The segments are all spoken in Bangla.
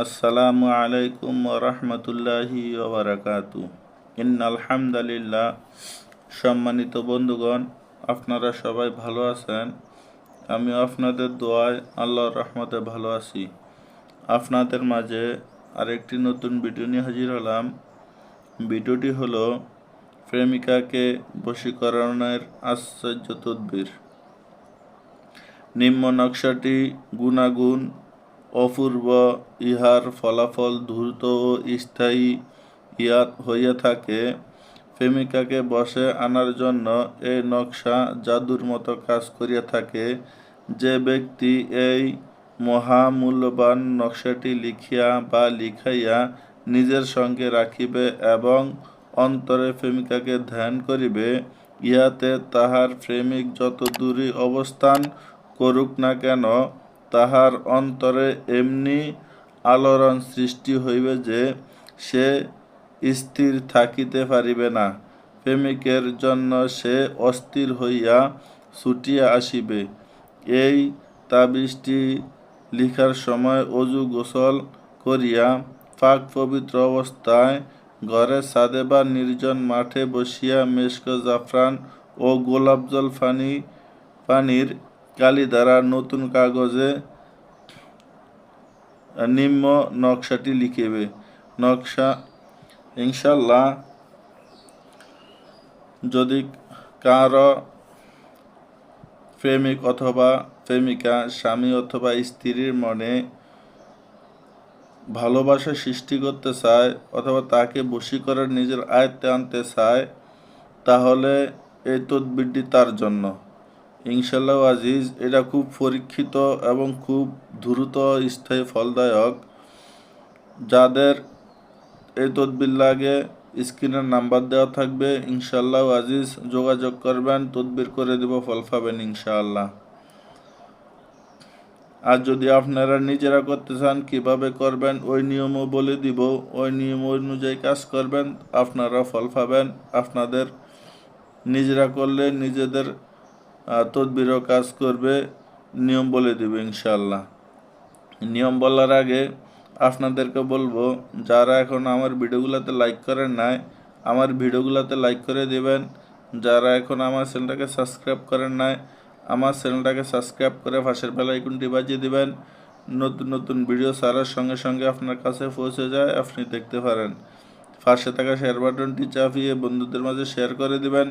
আসসালামু আলাইকুম রহমতুল্লাহি ওবরাকাতু ইন আলহামদুলিল্লাহ সম্মানিত বন্ধুগণ, আপনারা সবাই ভালো আছেন? আমি আপনাদের দোয়ায় আল্লাহর রহমতে ভালো আছি। আপনাদের মাঝে আরেকটি নতুন ভিডিও নিয়ে হাজির হলাম। ভিডিওটি হলো প্রেমিকাকে বশীকরণের আশ্চর্য তদ্বির। নিম্ন নকশাটি গুণাগুণ অপূর্ব, ইহার ফলাফল দ্রুত ও স্থায়ী ইয়া হইয়া থাকে। প্রেমিকাকে বসে আনার জন্য এই নকশা জাদুর মতো কাজ করিয়া থাকে। যে ব্যক্তি এই মহামূল্যবান নকশাটি লিখিয়া বা লিখাইয়া নিজের সঙ্গে রাখিবে এবং অন্তরে প্রেমিকাকে ধ্যান করিবে, ইহাতে তাহার প্রেমিক যত দূরই অবস্থান করুক না কেন তাহার অন্তরে এমনি আলোড়ন সৃষ্টি হইবে যে সে স্থির থাকিতে পারিবে না। প্রেমিকের জন্য সে অস্থির হইয়া ছুটিয়া আসিবে। এই তাবিজটি লিখার সময় অজু গোসল করিয়া পাক পবিত্র অবস্থায় ঘরে ছাদে বা নির্জন মাঠে বসিয়া মেশক জাফরান ও গোলাপ জল পানি পানির কালি দ্বারা নতুন কাগজে নিম্ন নকশাটি লিখিবে। নকশা ইনশাল্লাহ যদি কারও প্রেমিক অথবা প্রেমিকা, স্বামী অথবা স্ত্রীর মনে ভালোবাসা সৃষ্টি করতে চায় অথবা তাকে বশীকরণ নিজের আয়ত্তে আনতে চায়, তাহলে এই তদবিরটি তার জন্য। ইনশাল্লাহ আজিজ, এটা খুব পরীক্ষিত এবং খুব দ্রুত স্থায়ী ফলদায়ক। যাদের এই তদবির লাগে, স্ক্রিনের নাম্বার দেওয়া থাকবে। ইনশাল্লাহ আজিজ, যোগাযোগ করবেন, তদবির করে দেব, ফল পাবেন ইনশাআল্লাহ। আর যদি আপনারা নিজেরা করতে চান, কীভাবে করবেন, ওই নিয়মও বলে দিব। ওই নিয়ম অনুযায়ী কাজ করবেন আপনারা ফল পাবেন। আপনাদের নিজেরা করলে নিজেদের তদবিরও কাজ করবে, নিয়ম বলে দেবে ইনশাল্লাহ নিয়ম বলার আগে আপনাদেরকে বলব, যারা এখন আমার ভিডিওগুলোতে লাইক করেন নাই, আমার ভিডিওগুলোতে লাইক করে দেবেন। যারা এখন আমার চ্যানেলটাকে সাবস্ক্রাইব করেন নাই, আমার চ্যানেলটাকে সাবস্ক্রাইব করে পাশের বেলা আইকনটি বাজিয়ে দিবেন। নতুন নতুন ভিডিও ছাড়ার সঙ্গে সঙ্গে আপনার কাছে পৌঁছে যায়, আপনি দেখতে পারেন। পাশে থাকা শেয়ার বাটনটি চাপিয়ে বন্ধুদের মাঝে শেয়ার করে দিবেন।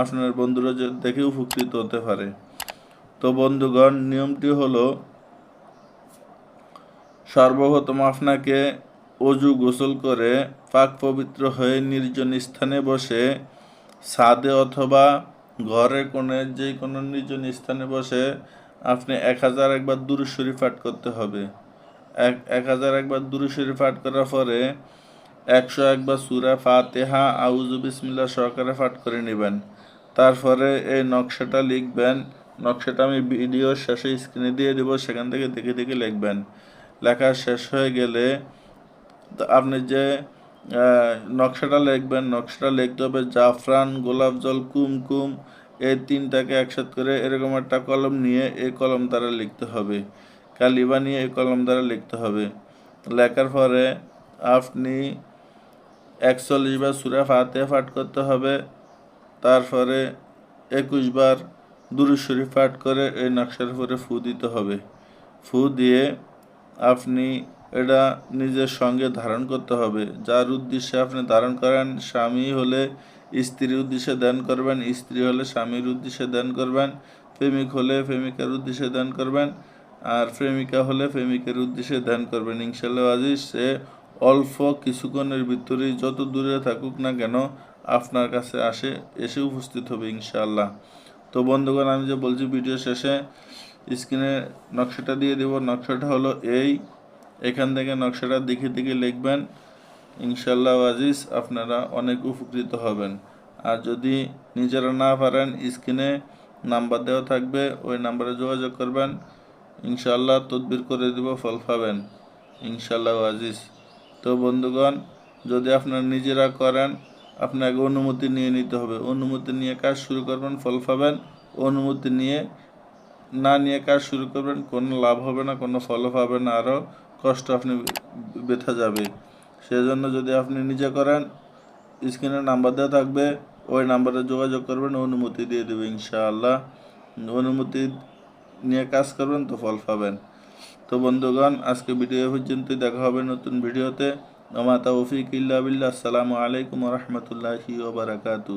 আপনার বন্ধুরা দেখে উপকৃত হতে পারে। তো বন্ধুগণ, নিয়মটি হলো, সর্বপ্রথম আপনাকে অজু গোসল করে পাক পবিত্র হয়ে নির্জন স্থানে বসে ছাদে অথবা ঘরে কোণে যে কোনো নির্জন স্থানে বসে আপনি এক হাজার একবার দূরস্বরী পাঠ করতে হবে। এক এক হাজার একবার দূরস্বরী পাঠ করার পরে একশো একবার সুরা ফাতেহা আউজু বিসমিল্লা সহকারে পাঠ করে নেবেন। তারপরে এই নকশাটা লিখবেন। নকশাটা আমি ভিডিওর শেষে স্ক্রিনে দিয়ে দেবো, সেখান থেকে দেখে দেখে লিখবেন। লেখা শেষ হয়ে গেলে আপনি যে নকশাটা লিখবেন, নকশাটা লিখতে হবে জাফরান, গোলাপ জল, কুমকুম, এই তিনটাকে একসাথে করে এরকম একটা কলম নিয়ে এই কলম দ্বারা লিখতে হবে। কালিবা নিয়ে এই কলম দ্বারা লিখতে হবে। লেখার পরে আপনি একচল্লিশ বার সুরা ফাতে পাঠ করতে হবে। তারপরে একুশ বার দুরু শরীফ পাঠ করে এই নকশার উপরে ফু দিতে হবে। ফু দিয়ে আপনি এটা নিজের সঙ্গে ধারণ করতে হবে। যার উদ্দেশ্যে আপনি ধারণ করেন, স্বামী হলে স্ত্রীর উদ্দেশ্যে দান করবেন, স্ত্রী হলে স্বামীর উদ্দেশ্যে দান করবেন, প্রেমিক হলে প্রেমিকার উদ্দেশ্যে দান করবেন, আর প্রেমিকা হলে প্রেমিকের উদ্দেশ্যে দান করবেন। ইনশাল্লাহ আজিজ, সে অল্প কিছুক্ষণের ভিতরেই যত দূরে থাকুক না কেন আপনার কাছে আসে, এসে উপস্থিত হবে ইনশাআল্লাহ। তো বন্ধুগণ, আমি যে বলছি ভিডিও শেষে স্ক্রিনে নকশাটা দিয়ে দেব। নকশাটা হলো এই। এখান থেকে নকশাটা দেখে দেখে লিখবেন। ইনশাল্লাহ আজিজ, আপনারা অনেক উপকৃত হবেন। আর যদি নিজেরা না পারেন, স্ক্রিনে নাম্বার দেওয়া থাকবে, ওই নাম্বারে যোগাযোগ করবেন। ইনশাল্লাহ তদবির করে দেব, ফল পাবেন। ইনশাল্লাহ আজিজ। তো বন্ধুগণ, যদি আপনারা নিজেরা করেন, আপনাকে অনুমতি নিয়ে নিতে হবে। অনুমতি নিয়ে কাজ শুরু করবেন, ফল পাবেন। অনুমতি নিয়ে না নিয়ে কাজ শুরু করবেন, কোনো লাভ হবে না, কোনো ফলও না, আরও কষ্ট আপনি ব্যথা যাবে। সেজন্য যদি আপনি নিজে করেন, স্ক্রিনে নাম্বার দেওয়া থাকবে, ওই নাম্বারে যোগাযোগ করবেন, অনুমতি দিয়ে দেবে ইনশাআল্লাহ। অনুমতি নিয়ে কাজ করবেন, তো ফল পাবেন। তো বন্ধুগণ, আজকে ভিডিও পর্যন্তই দেখা হবে নতুন ভিডিওতে। আমার তৌফিক ইল্লা বিল্লাহ। আসসালামু আলাইকুম রহমতুল্লাহি ওবারাকাতু